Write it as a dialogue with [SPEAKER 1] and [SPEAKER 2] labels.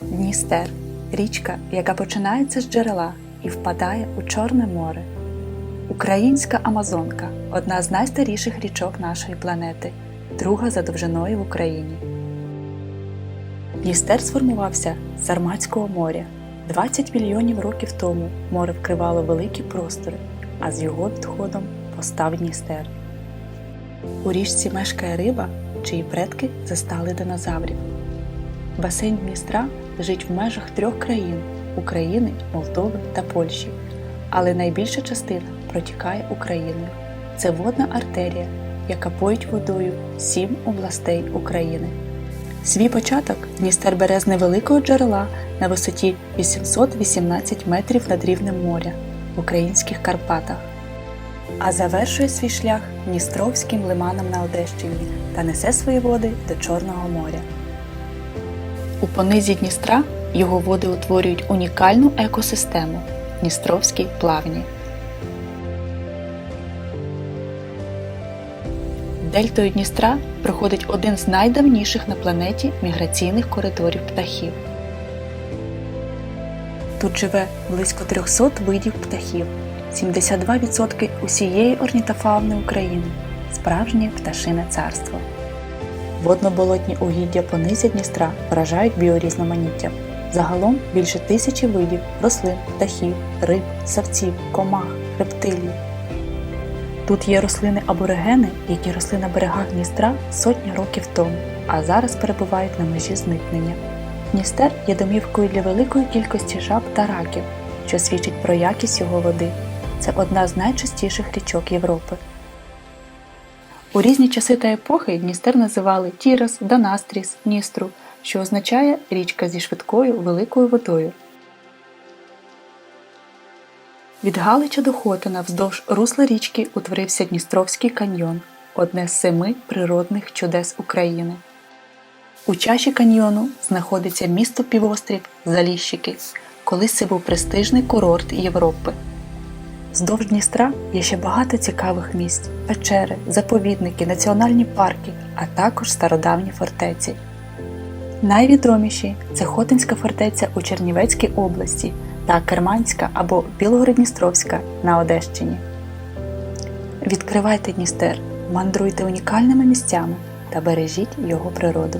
[SPEAKER 1] Дністер річка, яка починається з джерела і впадає у Чорне море. Українська Амазонка одна з найстаріших річок нашої планети, друга за довжиною в Україні. Дністер сформувався з Сарматського моря. 20 мільйонів років тому море вкривало великі простори, а з його відходом постав Дністер. У річці мешкає риба, чиї предки застали динозаврів. Басейн Дністра лежить в межах трьох країн України, Молдови та Польщі, але найбільша частина протікає Україною. Це водна артерія, яка поїть водою сім областей України. Свій початок Дністер бере з невеликого джерела на висоті 818 метрів над рівнем моря в українських Карпатах, а завершує свій шлях Дністровським лиманом на Одещині та несе свої води до Чорного моря. У понизі Дністра його води утворюють унікальну екосистему Дністровські плавні. Дельтою Дністра проходить один з найдавніших на планеті міграційних коридорів птахів. Тут живе близько 300 видів птахів, 72% усієї орнітофауни України, справжнє пташине царство. Водноболотні угіддя понизя Дністра вражають біорізноманіттям. Загалом більше тисячі видів рослин, птахів, риб, савців, комах, рептилій. Тут є рослини аборигени, які росли на берегах Дністра сотні років тому, а зараз перебувають на межі зникнення. Дністер є домівкою для великої кількості жаб та раків, що свідчить про якість його води. Це одна з найчистіших річок Європи. У різні часи та епохи Дністер називали Тірос, Донастріс, Дністру, що означає річка зі швидкою великою водою. Від Галича до Хотина вздовж русла річки утворився Дністровський каньйон, одне з семи природних чудес України. У чаші каньйону знаходиться місто півострів Заліщики, колись це був престижний курорт Європи. Вздовж Дністра є ще багато цікавих місць, печери, заповідники, національні парки, а також стародавні фортеці. Найвідоміші це Хотинська фортеця у Чернівецькій області та Керманська або Білгород-Дністровська на Одещині. Відкривайте Дністер, мандруйте унікальними місцями та бережіть його природу.